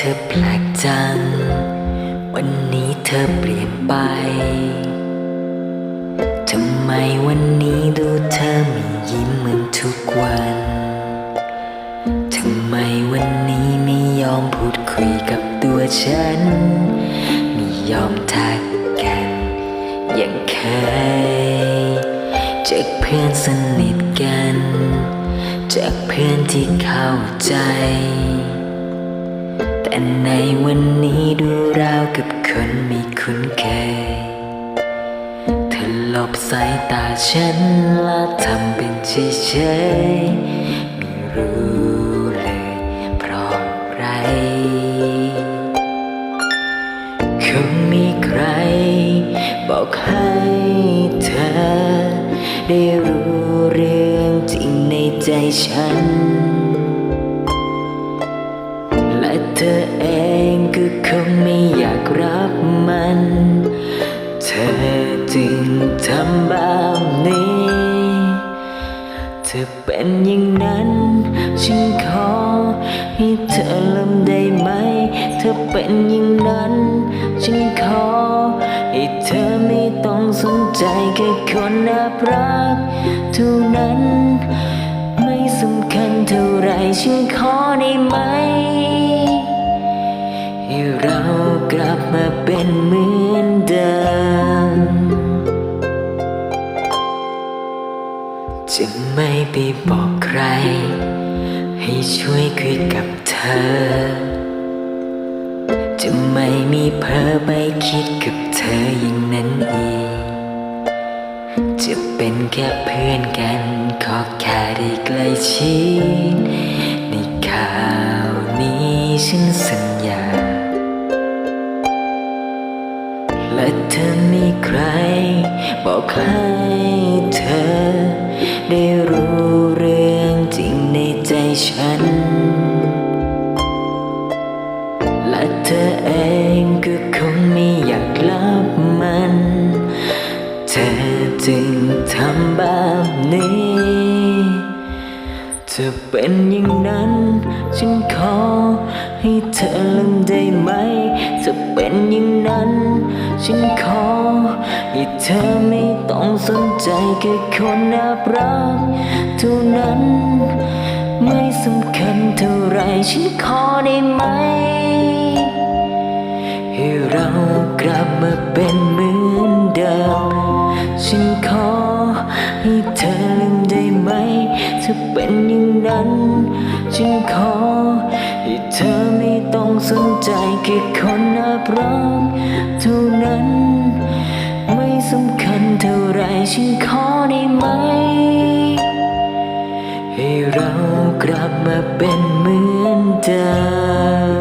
เธอแปลกจัง วันนี้เธอเปลี่ยนไป ทำไมวันนี้ดูเธอไม่ยิ้มเหมือนทุกวัน ทำไมวันนี้ไม่ยอมพูดคุยกับตัวฉัน ไม่ยอมทักกัน อย่างเคยจากเพื่อนสนิทกัน จากเพื่อนที่เข้าใจ แต่ในวันนี้ดูราวกับคนไม่คุ้นเคยเธอหลบสายตาฉันและทำเป็นเฉยไม่รู้เลยเพราะอะไร คงมีใคร บอกให้เธอ ได้รู้เรื่องจริงในใจฉัน เธอเองก็คงไม่อยากรับมัน เธอจึงทำแบบนี้ เธอเป็นอย่างนั้น ฉันขอให้เธอลืมได้ไหม เธอเป็นอย่างนั้น ฉันขอให้เธอไม่ต้องสนใจแค่คนน่ารักเท่านั้น ไม่สำคัญเท่าไรฉันขอได้ไหม ให้เรากลับมาเป็นเหมือนเดิม จะไม่ไปบอกใคร ให้ช่วยคุยกับเธอ จะไม่มีเพ้อไปคิดกับเธออย่างนั้นอีก จะเป็นแค่เพื่อนกัน ขอแค่ได้ใกล้ชิดในข่าวนี้ฉันสัญ ให้เธอ ได้รู้เรื่องจริงในใจฉัน และเธอเองก็คงไม่อยากรับมัน เธอจึงทำแบบนี้เธอเป็นอย่างนั้น ฉันขอให้เธอลืมได้ไหมเธอเป็นอย่างนั้น ฉันขอให้เธอไม่ต้องสนใจแค่คนน่ารักเท่านั้น ไม่สำคัญเท่าไรฉันขอได้ไหม ให้เรากลับมาเป็นเหมือนเดิม ฉันขอให้เธอลืมได้ไหมเธอเป็นอย่างนั้น ฉันขอให้เธอไม่ต้องสนใจแค่คน พรักเท่านั้น ไม่สำคัญเท่าไรฉันขอได้ไหม ให้เรากลับมาเป็นเหมือนเดิม